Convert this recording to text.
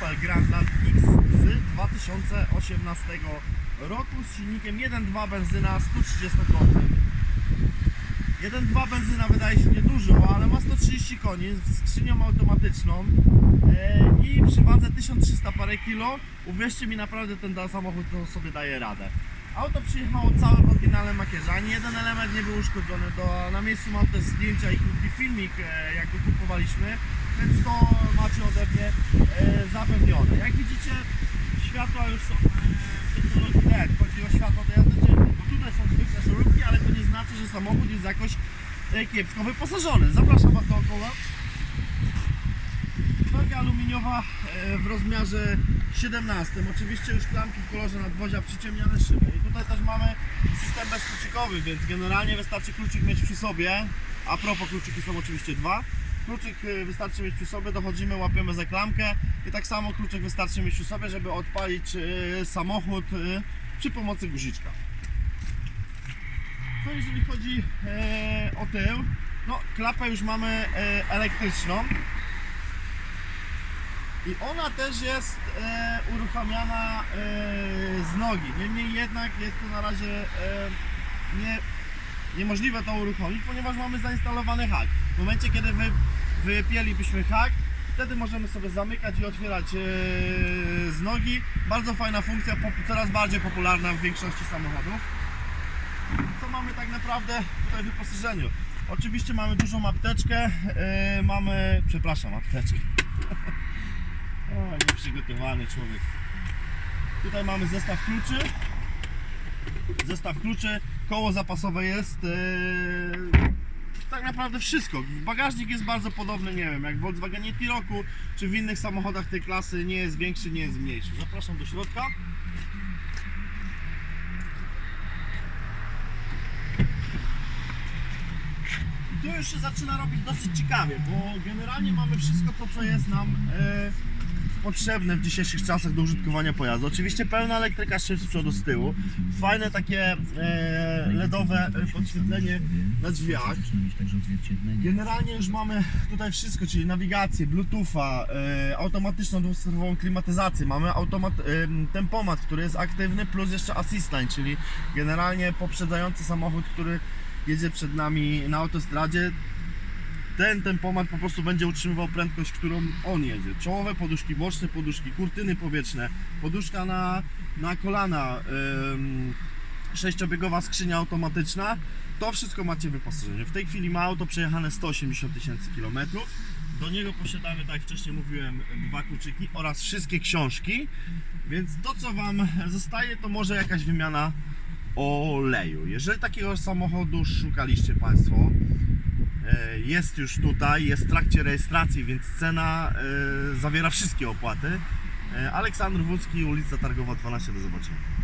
Opel Grandland X z 2018 roku z silnikiem 1.2 benzyna 130 koni. 1.2 benzyna wydaje się niedużo, ale ma 130 koni z skrzynią automatyczną e, i przy wadze 1300 parę kilo uwierzcie mi naprawdę ten samochód to sobie daje radę. Auto przyjechało całe w oryginalnym makierze, ani jeden element nie był uszkodzony. Do, na miejscu mam też zdjęcia i krótki filmik, e, jak go kupowaliśmy, więc to macie ode mnie e, zapewnione. Jak widzicie, światła już są e, technologii LED. Chodzi o światła do jazdy dziennej, bo tutaj są zwykłe żarówki, ale to nie znaczy, że samochód jest jakoś e, kiepsko wyposażony. Zapraszam Was dookoła. Felga aluminiowa e, w rozmiarze 17. Oczywiście już klamki w kolorze nadwozia przyciemniane szyby. Tutaj też mamy system bezkluczykowy, więc generalnie wystarczy kluczyk mieć przy sobie. A propos kluczyki są oczywiście dwa. Kluczyk e, wystarczy mieć przy sobie, dochodzimy, łapiemy za klamkę i tak samo kluczyk wystarczy mieć przy sobie, żeby odpalić e, samochód e, przy pomocy guziczka. Co jeżeli chodzi o tył? No, klapę już mamy elektryczną. I ona też jest e, uruchamiana e, z nogi. Niemniej jednak jest to na razie e, nie, niemożliwe to uruchomić, ponieważ mamy zainstalowany hak. W momencie, kiedy wy, wypięlibyśmy hak, wtedy możemy sobie zamykać i otwierać e, z nogi. Bardzo fajna funkcja, pop- coraz bardziej popularna w większości samochodów. Co mamy tak naprawdę tutaj w wyposażeniu? Oczywiście mamy dużą apteczkę, e, mamy, przepraszam, apteczkę. O, nieprzygotowany człowiek. Tutaj mamy zestaw kluczy. Zestaw kluczy, koło zapasowe jest. Yy, tak naprawdę wszystko. Bagażnik jest bardzo podobny, nie wiem, jak w Volkswagenie T-Roku, czy w innych samochodach tej klasy nie jest większy, nie jest mniejszy. Zapraszam do środka. I tu już się zaczyna robić dosyć ciekawie, bo generalnie mamy wszystko to, co jest nam e, potrzebne w dzisiejszych czasach do użytkowania pojazdu. Oczywiście pełna elektryka szyb z przodu, z tyłu. Fajne takie e, LEDowe podświetlenie na drzwiach. Generalnie już mamy tutaj wszystko, czyli nawigację, bluetootha, e, automatyczną dwusterową klimatyzację, mamy automat, e, tempomat, który jest aktywny, plus jeszcze assist line, czyli generalnie poprzedzający samochód, który jedzie przed nami na autostradzie. Ten tempomat po prostu będzie utrzymywał prędkość, którą on jedzie. Czołowe poduszki boczne, poduszki, kurtyny powietrzne, poduszka na, na kolana, ym, sześciobiegowa skrzynia automatyczna. To wszystko macie w wyposażeniu. W tej chwili ma auto przejechane 180 tysięcy kilometrów. Do niego posiadamy, tak jak wcześniej mówiłem, dwa kluczyki oraz wszystkie książki. Więc to, co Wam zostaje, to może jakaś wymiana oleju. Jeżeli takiego samochodu szukaliście Państwo, jest już tutaj, jest w trakcie rejestracji, więc cena e, zawiera wszystkie opłaty. E, Aleksandr Wódzki, ulica Targowa 12, do zobaczenia.